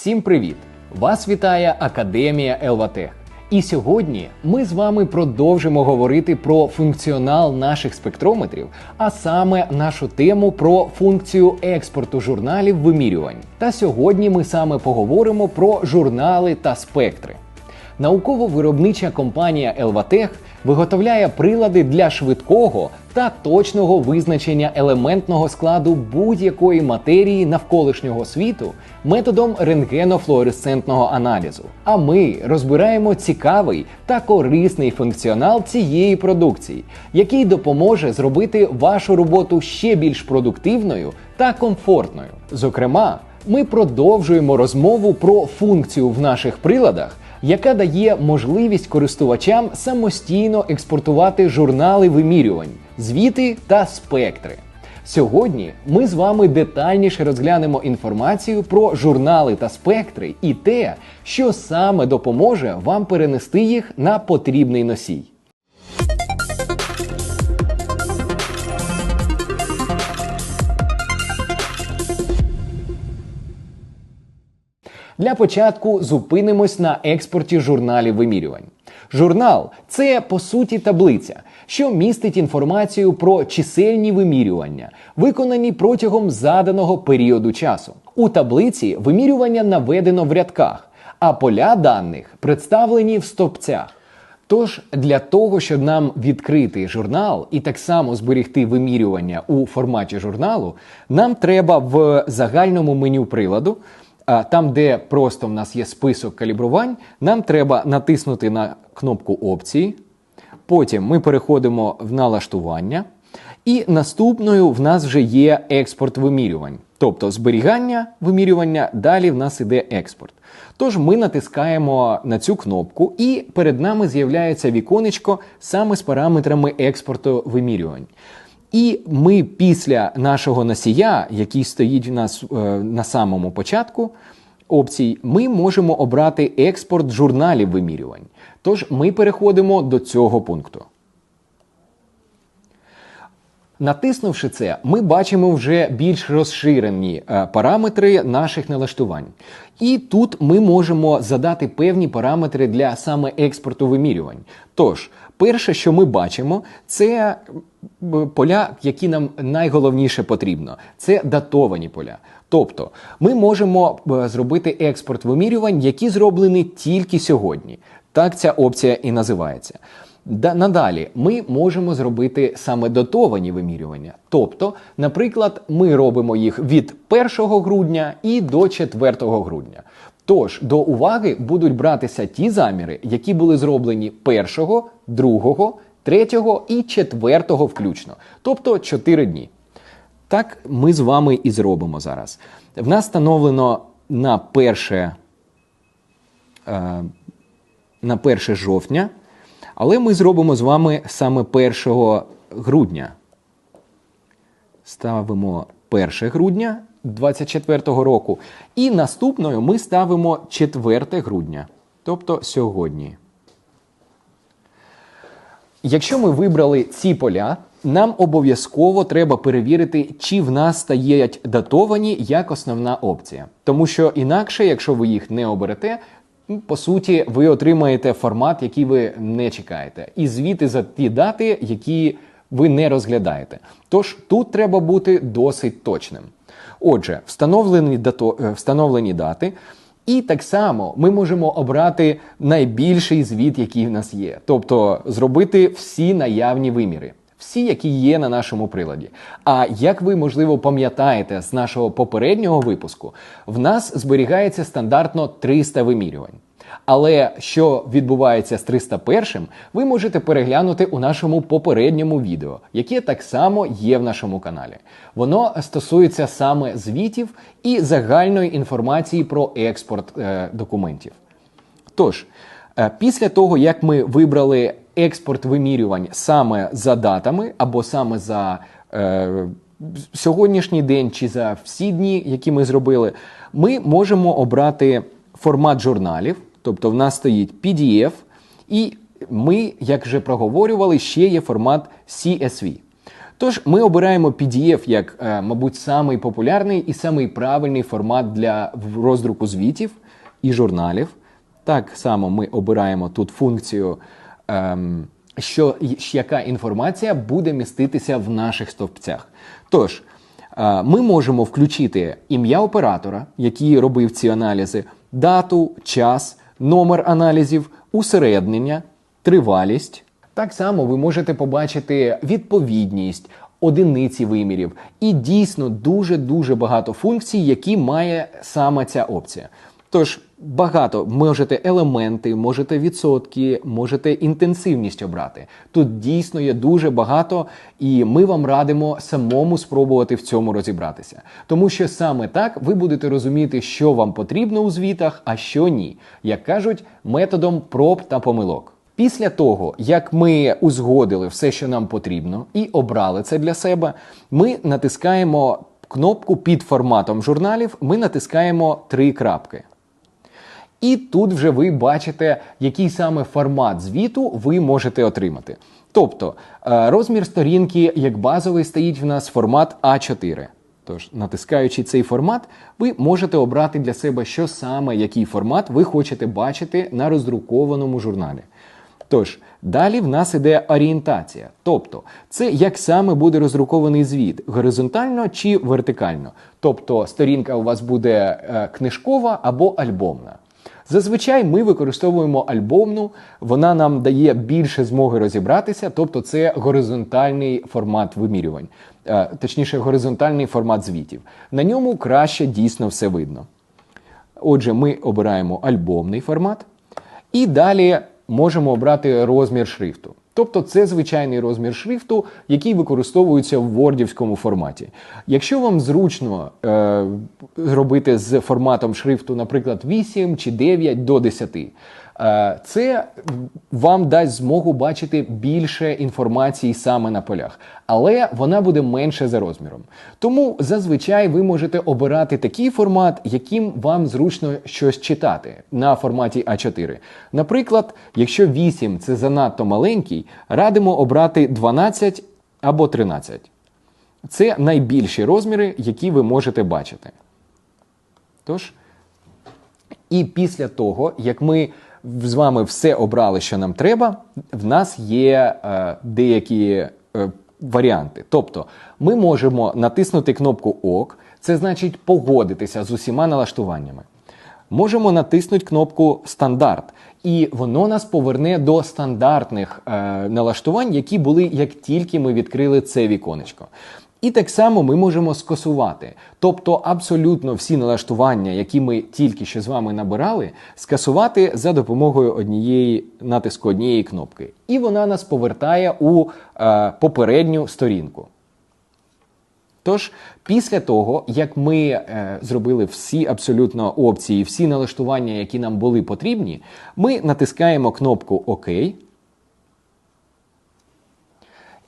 Всім привіт! Вас вітає Академія Елватех. І сьогодні ми з вами продовжимо говорити про функціонал наших спектрометрів, а саме нашу тему про функцію експорту журналів вимірювань. Та сьогодні ми саме поговоримо про журнали та спектри. Науково-виробнича компанія Елватех виготовляє прилади для швидкого та точного визначення елементного складу будь-якої матерії навколишнього світу методом рентгенофлуоресцентного аналізу. А ми розбираємо цікавий та корисний функціонал цієї продукції, який допоможе зробити вашу роботу ще більш продуктивною та комфортною. Зокрема, ми продовжуємо розмову про функцію в наших приладах яка дає можливість користувачам самостійно експортувати журнали вимірювань, звіти та спектри. Сьогодні ми з вами детальніше розглянемо інформацію про журнали та спектри і те, що саме допоможе вам перенести їх на потрібний носій. Для початку зупинимось на експорті журналів вимірювань. Журнал це по суті таблиця, що містить інформацію про чисельні вимірювання, виконані протягом заданого періоду часу. У таблиці вимірювання наведено в рядках, а поля даних представлені в стовпцях. Тож для того, щоб нам відкрити журнал і так само зберегти вимірювання у форматі журналу, нам треба в загальному меню приладу там, де просто в нас є список калібрувань, нам треба натиснути на кнопку опції. Потім ми переходимо в налаштування. І наступною в нас вже є експорт вимірювань. Тобто зберігання вимірювання, далі в нас іде експорт. Тож ми натискаємо на цю кнопку, і перед нами з'являється віконечко саме з параметрами експорту вимірювань. І ми після нашого носія, який стоїть у нас е, на самому початку опцій, ми можемо обрати експорт журналів вимірювань. Тож ми переходимо до цього пункту. Натиснувши це, ми бачимо вже більш розширені е, параметри наших налаштувань. І тут ми можемо задати певні параметри для саме експорту вимірювань. Тож, перше, що ми бачимо, це поля, які нам найголовніше потрібно. Це датовані поля. Тобто ми можемо е, зробити експорт вимірювань, які зроблені тільки сьогодні. Так ця опція і називається. Надалі ми можемо зробити саме датовані вимірювання. Тобто, наприклад, ми робимо їх від 1 грудня і до 4 грудня. Тож до уваги будуть братися ті заміри, які були зроблені 1, 2, 3 і 4 включно, тобто 4 дні. Так ми з вами і зробимо зараз. В нас встановлено на 1, е, на 1 жовтня. Але ми зробимо з вами саме 1 грудня. Ставимо 1 грудня 2024 року. І наступною ми ставимо 4 грудня, тобто сьогодні. Якщо ми вибрали ці поля, нам обов'язково треба перевірити, чи в нас стають датовані як основна опція. Тому що інакше, якщо ви їх не оберете, по суті, ви отримаєте формат, який ви не чекаєте, і звіти за ті дати, які ви не розглядаєте. Тож тут треба бути досить точним. Отже, встановлені, дато, е, встановлені дати. І так само ми можемо обрати найбільший звіт, який в нас є, тобто зробити всі наявні виміри всі, які є на нашому приладі. А як ви, можливо, пам'ятаєте з нашого попереднього випуску, в нас зберігається стандартно 300 вимірювань. Але що відбувається з 301, ви можете переглянути у нашому попередньому відео, яке так само є в нашому каналі. Воно стосується саме звітів і загальної інформації про експорт е, документів. Тож, е, після того, як ми вибрали експорт вимірювань саме за датами або саме за е, сьогоднішній день чи за всі дні, які ми зробили, ми можемо обрати формат журналів, тобто в нас стоїть PDF, і ми, як вже проговорювали, ще є формат CSV. Тож ми обираємо PDF як, е, мабуть, самий популярний і самий правильний формат для роздруку звітів і журналів. Так само ми обираємо тут функцію, ем, що яка інформація буде міститися в наших стовпцях. Тож, е, ми можемо включити ім'я оператора, який робив ці аналізи, дату, час, номер аналізів, усереднення, тривалість. Так само ви можете побачити відповідність, одиниці вимірів і дійсно дуже-дуже багато функцій, які має саме ця опція. Тож багато можете елементи, можете відсотки, можете інтенсивність обрати. Тут дійсно є дуже багато, і ми вам радимо самому спробувати в цьому розібратися. Тому що саме так ви будете розуміти, що вам потрібно у звітах, а що ні. Як кажуть, методом проб та помилок. Після того, як ми узгодили все, що нам потрібно, і обрали це для себе, ми натискаємо кнопку під форматом журналів, ми натискаємо три крапки. І тут вже ви бачите, який саме формат звіту ви можете отримати. Тобто е, розмір сторінки як базовий стоїть в нас формат А4. Тож, натискаючи цей формат, ви можете обрати для себе, що саме який формат ви хочете бачити на роздрукованому журналі. Тож, далі в нас іде орієнтація. Тобто, це як саме буде роздрукований звіт, горизонтально чи вертикально. Тобто, сторінка у вас буде е, книжкова або альбомна. Зазвичай ми використовуємо альбомну, вона нам дає більше змоги розібратися, тобто це горизонтальний формат вимірювань, Е, точніше, горизонтальний формат звітів. На ньому краще дійсно все видно. Отже, ми обираємо альбомний формат і далі можемо обрати розмір шрифту. Тобто це звичайний розмір шрифту, який використовується в вордівському форматі. Якщо вам зручно е, робити з форматом шрифту, наприклад, 8 чи 9 до 10, е, це вам дасть змогу бачити більше інформації саме на полях, але вона буде менше за розміром. Тому зазвичай ви можете обирати такий формат, яким вам зручно щось читати на форматі А4. Наприклад, якщо 8 це занадто маленький, радимо обрати 12 або 13. Це найбільші розміри, які ви можете бачити. Тож, і після того, як ми з вами все обрали, що нам треба, в нас є е, деякі е, варіанти. Тобто, ми можемо натиснути кнопку ОК, це значить погодитися з усіма налаштуваннями. Можемо натиснути кнопку Стандарт, і воно нас поверне до стандартних е, налаштувань, які були як тільки ми відкрили це віконечко. І так само ми можемо скасувати. Тобто абсолютно всі налаштування, які ми тільки що з вами набирали, скасувати за допомогою однієї натиску однієї кнопки. І вона нас повертає у е, попередню сторінку. Тож, після того, як ми е, зробили всі абсолютно опції, всі налаштування, які нам були потрібні, ми натискаємо кнопку ОК.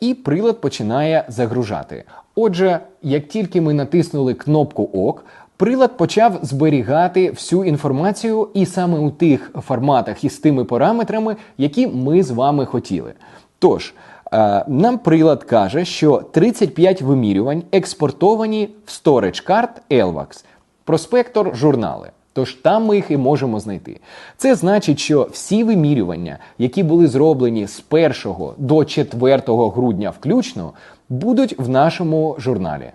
І прилад починає загружати. Отже, як тільки ми натиснули кнопку ОК, прилад почав зберігати всю інформацію і саме у тих форматах і з тими параметрами, які ми з вами хотіли. Тож, е, нам прилад каже, що 35 вимірювань експортовані в storage карт Elvax, проспектор журнали. Тож там ми їх і можемо знайти. Це значить, що всі вимірювання, які були зроблені з 1 до 4 грудня включно, будуть в нашому журналі.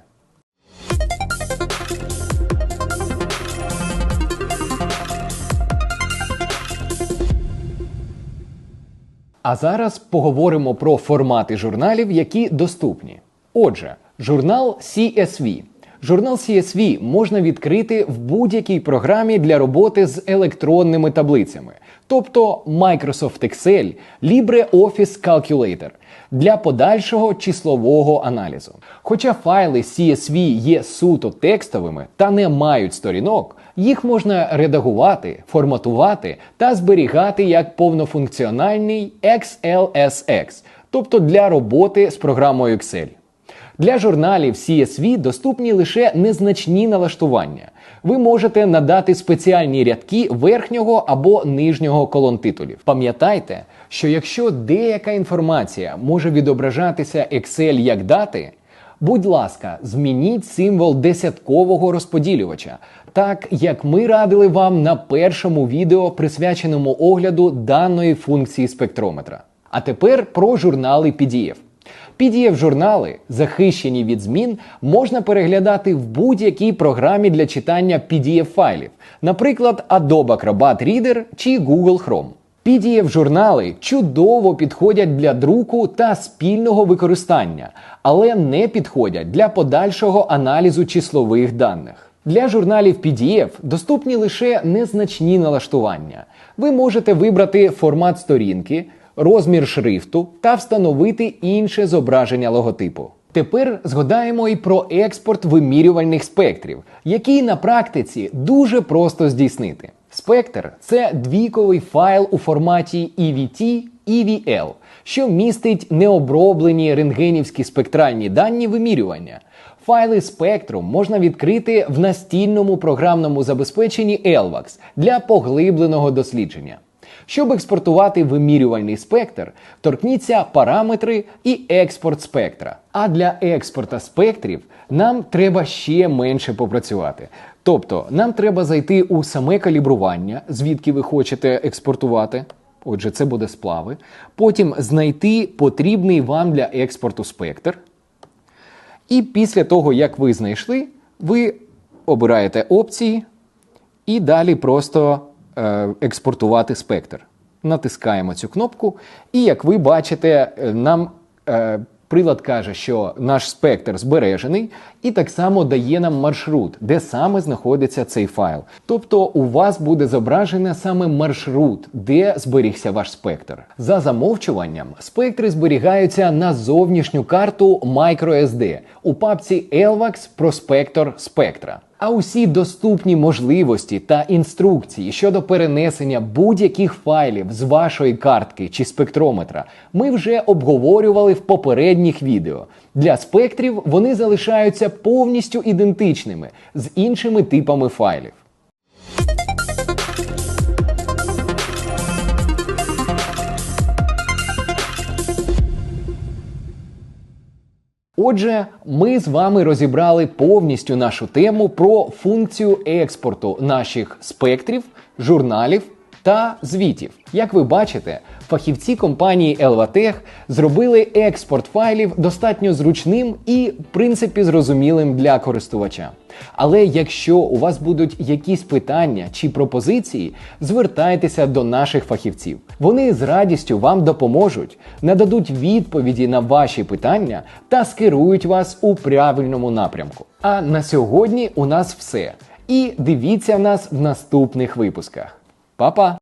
А зараз поговоримо про формати журналів, які доступні. Отже, журнал CSV. Журнал CSV можна відкрити в будь-якій програмі для роботи з електронними таблицями, тобто Microsoft Excel, LibreOffice Calculator для подальшого числового аналізу. Хоча файли CSV є суто текстовими та не мають сторінок, їх можна редагувати, форматувати та зберігати як повнофункціональний XLSX, тобто для роботи з програмою Excel. Для журналів CSV доступні лише незначні налаштування. ви можете надати спеціальні рядки верхнього або нижнього колон титулів. Пам'ятайте, що якщо деяка інформація може відображатися Excel як дати, будь ласка, змініть символ десяткового розподілювача, так як ми радили вам на першому відео, присвяченому огляду даної функції спектрометра. А тепер про журнали PDF. PDF-журнали, захищені від змін, можна переглядати в будь-якій програмі для читання PDF-файлів, наприклад, Adobe Acrobat Reader чи Google Chrome. PDF-журнали чудово підходять для друку та спільного використання, але не підходять для подальшого аналізу числових даних. Для журналів PDF доступні лише незначні налаштування. Ви можете вибрати формат сторінки, розмір шрифту та встановити інше зображення логотипу. Тепер згадаємо і про експорт вимірювальних спектрів, який на практиці дуже просто здійснити. Спектр це двійковий файл у форматі EVT EVL, що містить необроблені рентгенівські спектральні дані вимірювання. Файли спектру можна відкрити в настільному програмному забезпеченні ELVAX для поглибленого дослідження. Щоб експортувати вимірювальний спектр, торкніться параметри і експорт спектра. А для експорта спектрів нам треба ще менше попрацювати. Тобто нам треба зайти у саме калібрування, звідки ви хочете експортувати. Отже, це буде сплави. Потім знайти потрібний вам для експорту спектр. І після того, як ви знайшли, ви обираєте опції і далі просто експортувати спектр. Натискаємо цю кнопку, і як ви бачите, е, нам е, прилад каже, що наш спектр збережений, і так само дає нам маршрут, де саме знаходиться цей файл. Тобто у вас буде зображений саме маршрут, де зберігся ваш спектр. За замовчуванням, спектри зберігаються на зовнішню карту microSD у папці ELVAX Prospector спектра. А усі доступні можливості та інструкції щодо перенесення будь-яких файлів з вашої картки чи спектрометра ми вже обговорювали в попередніх відео. Для спектрів вони залишаються повністю ідентичними з іншими типами файлів. Отже, ми з вами розібрали повністю нашу тему про функцію експорту наших спектрів, журналів та звітів. Як ви бачите, фахівці компанії Elvatech зробили експорт файлів достатньо зручним і, в принципі, зрозумілим для користувача. Але якщо у вас будуть якісь питання чи пропозиції, звертайтеся до наших фахівців. Вони з радістю вам допоможуть, нададуть відповіді на ваші питання та скерують вас у правильному напрямку. А на сьогодні у нас все. І дивіться нас в наступних випусках. 爸爸